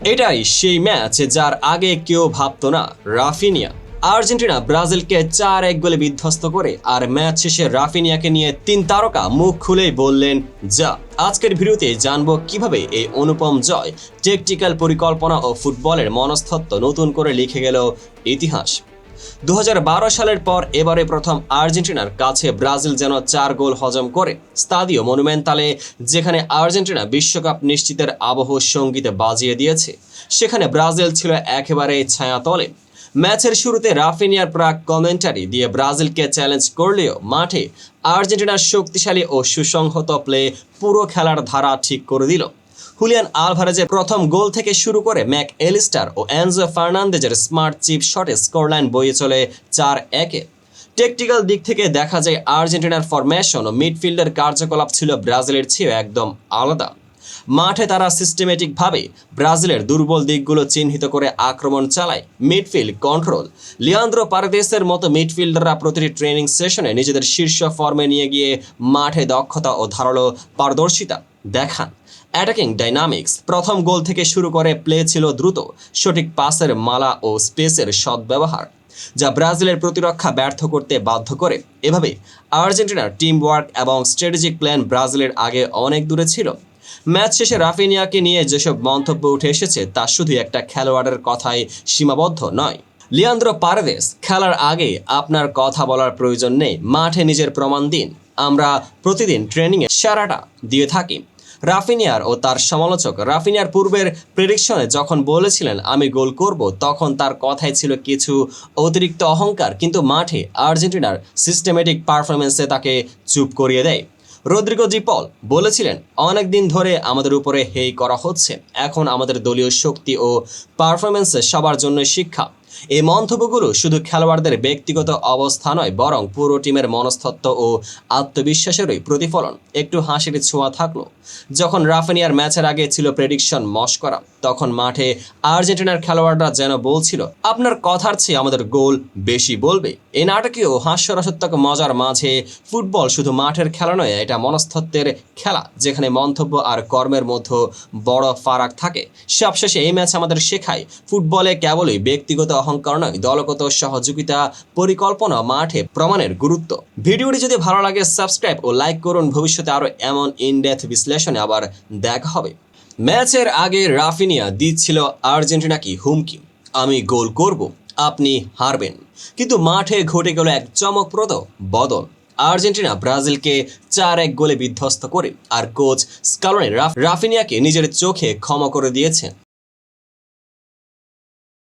এটাই সেই ম্যাচ যার আগে কেউ ভাবত না, রাফিনিয়া। আর্জেন্টিনা ব্রাজিলকে চার এক গোলে বিধ্বস্ত করে, আর ম্যাচ শেষে রাফিনিয়াকে নিয়ে তিন তারকা মুখ খুলেই বললেন, যা, আজকের ভিডিওতে জানব কীভাবে এই অনুপম জয় টেকটিক্যাল পরিকল্পনা ও ফুটবলের মনস্তত্ত্ব নতুন করে লিখে গেল ইতিহাস। দু হাজার বারো সালের পর এবারে প্রথম আর্জেন্টিনার কাছে ব্রাজিল যেন চার গোল হজম করে স্তাদিও মনুমেন্টালে, যেখানে আর্জেন্টিনা বিশ্বকাপ নিশ্চিতের আবহ সঙ্গীতে বাজিয়ে দিয়েছে। সেখানে ব্রাজিল ছিল একেবারে ছায়াতলে। ম্যাচের শুরুতে রাফিনিয়ার প্রাক কমেন্টারি দিয়ে ব্রাজিলকে চ্যালেঞ্জ করলেও মাঠে আর্জেন্টিনার শক্তিশালী ও সুসংহত প্লে পুরো খেলার ধারা ঠিক করে দিল। হুলিয়ান আলভারেজের প্রথম গোল থেকে শুরু করে ম্যাক এলিস্টার ও অ্যানজো ফার্নান্দেজের স্মার্ট চিপ শটে স্কোরলাইন বইয়ে চলে চার একে। টেকটিক্যাল দিক থেকে দেখা যায় আর্জেন্টিনার ফরমেশন ও মিডফিল্ডের কার্যকলাপ ছিল ব্রাজিলের চেয়েও একদম আলাদা। মাঠে তারা সিস্টেমেটিকভাবে ব্রাজিলের দুর্বল দিকগুলো চিহ্নিত করে আক্রমণ চালায়, মিডফিল্ড কন্ট্রোল। লিয়ান্দ্রো পারদেসের মতো মিডফিল্ডাররা প্রতিটি ট্রেনিং সেশনে নিজেদের শীর্ষ ফর্মে নিয়ে গিয়ে মাঠে দক্ষতা ও ধারালো পারদর্শিতা দেখান। অ্যাটাকিং ডাইনামিক্স প্রথম গোল থেকে শুরু করে প্লে ছিল দ্রুত, সঠিক পাসের মালা ও স্পেসের সদ্ব্যবহার, যা ব্রাজিলের প্রতিরক্ষা ব্যর্থ করতে বাধ্য করে। এভাবে আর্জেন্টিনার টিম ওয়ার্ক এবং স্ট্র্যাটেজিক প্ল্যান ব্রাজিলের আগে অনেক দূরে ছিল। ম্যাচ শেষে রাফিনিয়াকে নিয়ে যেসব মন্তব্য উঠে এসেছে, তা শুধু একটা খেলোয়াড়ের কথায় সীমাবদ্ধ নয়। লিয়ান্দ্রো পারেদেস খেলার আগে আপনার কথা বলার প্রয়োজন নেই, মাঠে নিজের প্রমাণ দিন। আমরা প্রতিদিন ট্রেনিংয়ে সারাটা দিয়ে থাকি। রাফিনিয়ার ও তার সমালোচক রাফিনিয়ার পূর্বের প্রেডিকশনে যখন বলেছিলেন, আমি গোল করব তখন তার কথায় ছিল কিছু অতিরিক্ত অহংকার। কিন্তু মাঠে আর্জেন্টিনার সিস্টেমেটিক পারফরমেন্সে তাকে চুপ করিয়ে দেয়। রদ্রিগো জিপল বলেছিলেন, অনেক দিন ধরে আমাদের উপরে হেই করা হচ্ছে। এখন আমাদের দলীয় শক্তি ও পারফরমেন্সে সবার জন্য শিক্ষা। এই মন্তব্যগুলো শুধু খেলোয়াড়দের ব্যক্তিগত অবস্থা নয়, বরং পুরো টিমের মনস্তত্ব ও আত্মবিশ্বাসেরই প্রতিফলন। একটু হাসির ছোঁয়া থাকল। যখন রাফেনিয়ার ম্যাচের আগে ছিল প্রেডিকশন মস্করা, তখন মাঠে আর্জেন্টিনার খেলোয়াড়রা যেন বলছিল, আপনার কথার চেয়ে আমাদের গোল বেশি বলবে। এই নাটকীয় হাস্যরসাত্মক মজার মাঝে ফুটবল শুধু মাঠের খেলা নয়, এটা মনস্তত্ত্বের খেলা, যেখানে মন্তব্য আর কর্মের মধ্যে বড় ফারাক থাকে। সবশেষে এই ম্যাচ আমাদের শেখায়, ফুটবলে কেবলই ব্যক্তিগত অহংকার নয়, দলগত সহযোগিতা, পরিকল্পনা, মাঠে প্রমাণের গুরুত্ব। ভিডিওটি যদি ভালো লাগে, সাবস্ক্রাইব ও লাইক করুন। ভবিষ্যতে আরও এমন ইনডেথ বিশ্লেষণে আবার দেখা হবে। ম্যাচের আগে রাফিনিয়া দিচ্ছিল আর্জেন্টিনাকে হুমকি? আমি গোল করব, আপনি হারবেন। কিন্তু মাঠে ঘটে গেল এক চমকপ্রদ বদল। আর্জেন্টিনা ব্রাজিলকে চার এক গোলে বিধ্বস্ত করে, আর কোচ স্কালনে রাফিনিয়াকে নিজের চোখে ক্ষমা করে দিয়েছেন